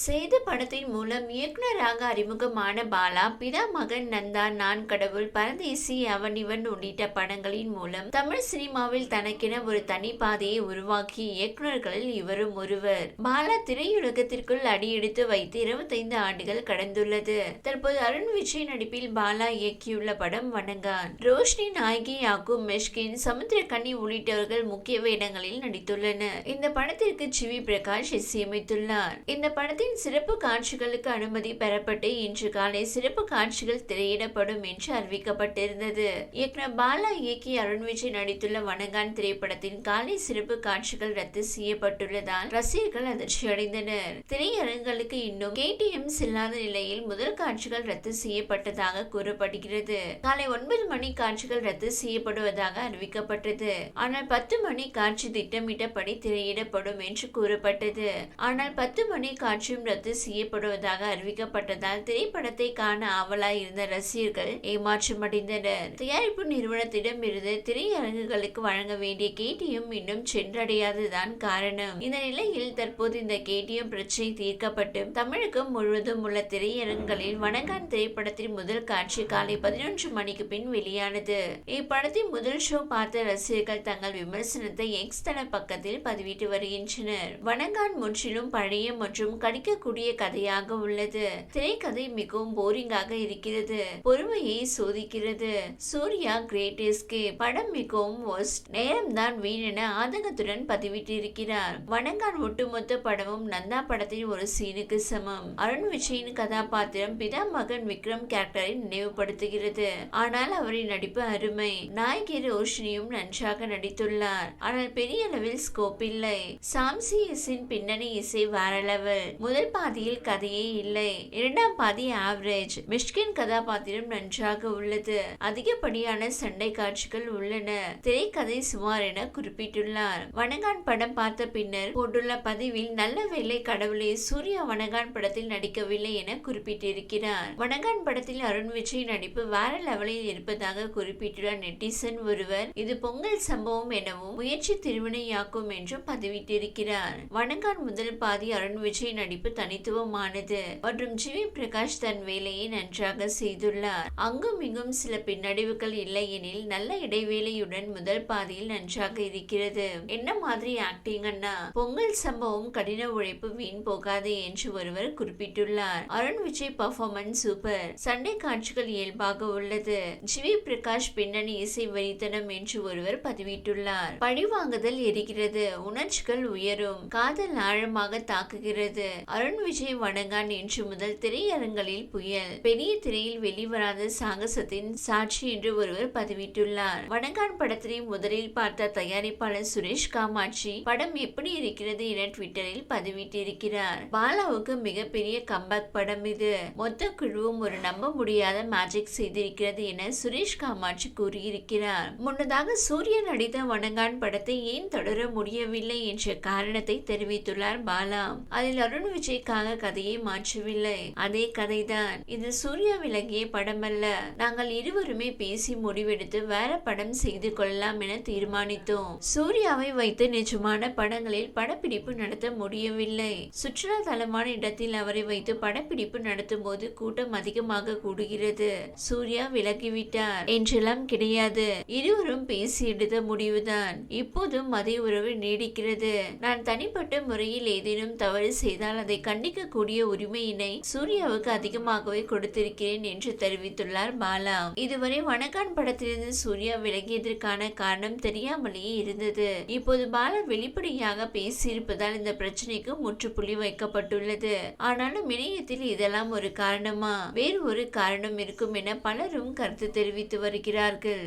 சேது படத்தின் மூலம் இயக்குனராக அறிமுகமான பாலா பிதா மகன் நந்தா நான் கடவுள் பரதேசி அவன் இவன் உள்ளிட்ட படங்களின் மூலம் தமிழ் சினிமாவில் தனக்கென ஒரு தனி பாதையை உருவாக்கிய இயக்குநர்களில் இவரும் ஒருவர். பாலா திரையுலகத்திற்குள் அடியெடுத்து வைத்து இருபத்தைந்து ஆண்டுகள் கடந்துள்ளது. தற்போது அருண் விஜய் நடிப்பில் பாலா இயக்கியுள்ள படம் வணங்கான். ரோஷினி நாயகி யாக்கும் மெஷ்கின் சமுத்திரக்கண்ணி உள்ளிட்டவர்கள் முக்கிய வேடங்களில் நடித்துள்ளனர். இந்த படத்திற்கு சிவி பிரகாஷ் இசையமைத்துள்ளார். இந்த படத்தின் சிறப்பு காட்சிகளுக்கு அனுமதி பெறப்பட்டு இன்று காலை சிறப்பு காட்சிகள் திரையிடப்படும் என்று அறிவிக்கப்பட்டிருந்தது. இயக்குனர் பாலா இயக்கி அருண் விஜய் நடித்துள்ள வனங்கான் திரைப்படத்தின் காலை சிறப்பு காட்சிகள் ரத்து செய்யப்பட்டுள்ளதால் ரசிகர்கள் அதிர்ச்சியடைந்தனர். திரையரங்குகளுக்கு இன்னும் கேடிஎம் செல்லாத நிலையில் முதல் காட்சிகள் ரத்து செய்யப்பட்டதாக கூறப்படுகிறது. காலை ஒன்பது மணி காட்சிகள் ரத்து செய்யப்படுவதாக அறிவிக்கப்பட்டது. ஆனால் பத்து மணி காட்சி திட்டமிட்டபடி திரையிடப்படும் என்று கூறப்பட்டது. ஆனால் பத்து மணி காட்சி காட்சியும் ரத்து செய்யப்படுவதாக அறிவிக்கப்பட்டதால் திரைப்படத்தை காண ஆவலாய் இருந்த ரசிகர்கள் ஏமாற்றமடைந்தனர் தயாரிப்பு நிறுவனத்திடம் இருந்து திரையரங்குகளுக்கு வழங்க வேண்டிய கேடிஎம் இன்னும் சென்றடையாததுதான் காரணம். இந்த நிலையில் தற்போது இந்த கேடிஎம் பிரச்சனை தீர்க்கப்பட்டு தமிழகம் முழுவதும் உள்ள திரையரங்குகளில் வணங்கான் திரைப்படத்தின் முதல் காட்சி காலை பதினொன்று மணிக்கு பின் வெளியானது. இப்படத்தின் முதல் ஷோ பார்த்த ரசிகர்கள் தங்கள் விமர்சனத்தை எக்ஸ் தள பக்கத்தில் பதிவிட்டு வருகின்றனர். வணங்கான் முற்றிலும் பழைய மற்றும் கடி கடிக்கக்கூடிய கதையாக உள்ளது. திரைக்கதை மிகவும் போரிங்காக இருக்கிறது. பொறுமையை சோதிக்கிறது. சூர்யா கிரேட் எஸ்கே படம் மிகவும் ஒஸ்ட் நேரம்தான் வீணென ஆதங்கத்துடன் பதிவிட்டிருக்கிறார். வணங்கான் ஒட்டுமொத்த படமும் நந்தா படத்தின் ஒரு சீனுக்கு சமம். அருண் விஜயின் கதாபாத்திரம் பிதா மகன் விக்ரம் கேரக்டரை நினைவுபடுத்துகிறது. ஆனால் அவரின் நடிப்பு அருமை. நாயகி ரோஷினியும் நன்றாக நடித்துள்ளார். ஆனால் பெரிய அளவில் ஸ்கோப் இல்லை. சாம்சி இசின் பின்னணி இசை வேற லெவல் முதல் பாதியில் கதையே இல்லை. இரண்டாம் பாதி ஆவரேஜ் மிஷ்கின் கதாபாத்திரம் நன்றாக உள்ளது. அதிகப்படியான சண்டை காட்சிகள் உள்ளன. திரைக்கதை சுமார் என குறிப்பிட்டுள்ளார். வனகான் படம் பார்த்த பின்னர் போட்டுள்ள பதிவில் நல்ல வேலை கடவுளே சூர்யா வனகான் படத்தில் நடிக்கவில்லை என குறிப்பிட்டிருக்கிறார். வனகான் படத்தில் அருண் விஜய் நடிப்பு வேற லெவலில் இருப்பதாக குறிப்பிட்டுள்ள நெட்டிசன் ஒருவர் இது பொங்கல் சம்பவம் எனவும் முயற்சி திருவினையாக்கும் என்றும் பதிவிட்டிருக்கிறார். வனகான் முதல் பாதி அருண் விஜய் நடிப்பு தனித்துவமானது. மற்றும் ஜிவி பிரகாஷ் தன் வேலையை நன்றாக செய்துள்ளார். அங்கும் இங்கும் சில பின்னடைவுகள் இல்லை எனில் நல்ல இடைவேளையுடன் முதல் பாதியில் நன்றாக இருக்கிறது. என்ன மாதிரி ஆக்டிங் அண்ணா? பொங்கல் சம்பவம் கடின உழைப்பு வீண் போகாது என்று ஒருவர் குறிப்பிட்டுள்ளார். அருண் விஜய் பர்ஃபார்மன்ஸ் சூப்பர் சண்டை காட்சிகள் இயல்பாக உள்ளது. ஜிவி பிரகாஷ் பின்னணி இசை வரித்தனம் என்று ஒருவர் பதிவிட்டுள்ளார். பழிவாங்குதல் எரிகிறது. உணர்ச்சிகள் உயரும். காதல் ஆழமாக தாக்குகிறது. அருண் விஜய் வணங்கான் இன்று முதல் திரையரங்களில் புயல் பெரிய திரையில் வெளிவராத சாகசத்தின் சாட்சி என்று ஒருவர் பதிவிட்டுள்ளார். வணங்கான் படத்தினை முதலில் பார்த்த தயாரிப்பாளர் சுரேஷ் காமாட்சி படம் எப்படி இருக்கிறது என ட்விட்டரில் பதிவிட்டிருக்கிறார். பாலாவுக்கு மிகப்பெரிய கம்பேக் படம் இது. மொத்த குழுவும் ஒரு நம்ப முடியாத மேஜிக் செய்திருக்கிறது என சுரேஷ் காமாட்சி கூறியிருக்கிறார். முன்னதாக சூரியன் நடித்த வணங்கான் படத்தை ஏன் தொடர முடியவில்லை என்ற காரணத்தை தெரிவித்துள்ளார் பாலா. அதில் அருண் விஜய்க்காக கதையை மாற்றவில்லை. அதே கதைதான். இது சூர்யா விலகிய படம் அல்ல நாங்கள் இருவருமே பேசி முடிவெடுத்து வேற படம் செய்து கொள்ளலாம் என தீர்மானித்தோம். சூர்யாவை வைத்து நிஜமான படங்களில் படப்பிடிப்பு நடத்த முடியவில்லை. சுற்றுலா தலமான இடத்தில் அவரை வைத்து படப்பிடிப்பு நடத்தும் போது கூட்டம் அதிகமாக கூடுகிறது. சூர்யா விலகிவிட்டார். என்றெல்லாம் கிடையாது. இருவரும் பேசி எடுத்த முடிவுதான். இப்போதும் அதே உறவு நீடிக்கிறது. நான் தனிப்பட்ட முறையில் ஏதேனும் தவறு செய்தால் அதை கண்டிக்கக்கூடிய உரிமையினை சூர்யாவுக்கு அதிகமாகவே கொடுத்திருக்கிறேன் என்று தெரிவித்துள்ளார் பாலா. இதுவரை வணக்கான் படத்திலிருந்து சூர்யா விலகியதற்கான காரணம் தெரியாமலேயே இருந்தது. இப்போது பாலா வெளிப்படையாக பேசியிருப்பதால் இந்த பிரச்சனைக்கு முற்றுப்புள்ளி வைக்கப்பட்டுள்ளது. ஆனாலும் இணையத்தில் இதெல்லாம் ஒரு காரணமா? வேறு ஒரு காரணம் இருக்கும் என பலரும் கருத்து தெரிவித்து வருகிறார்கள்.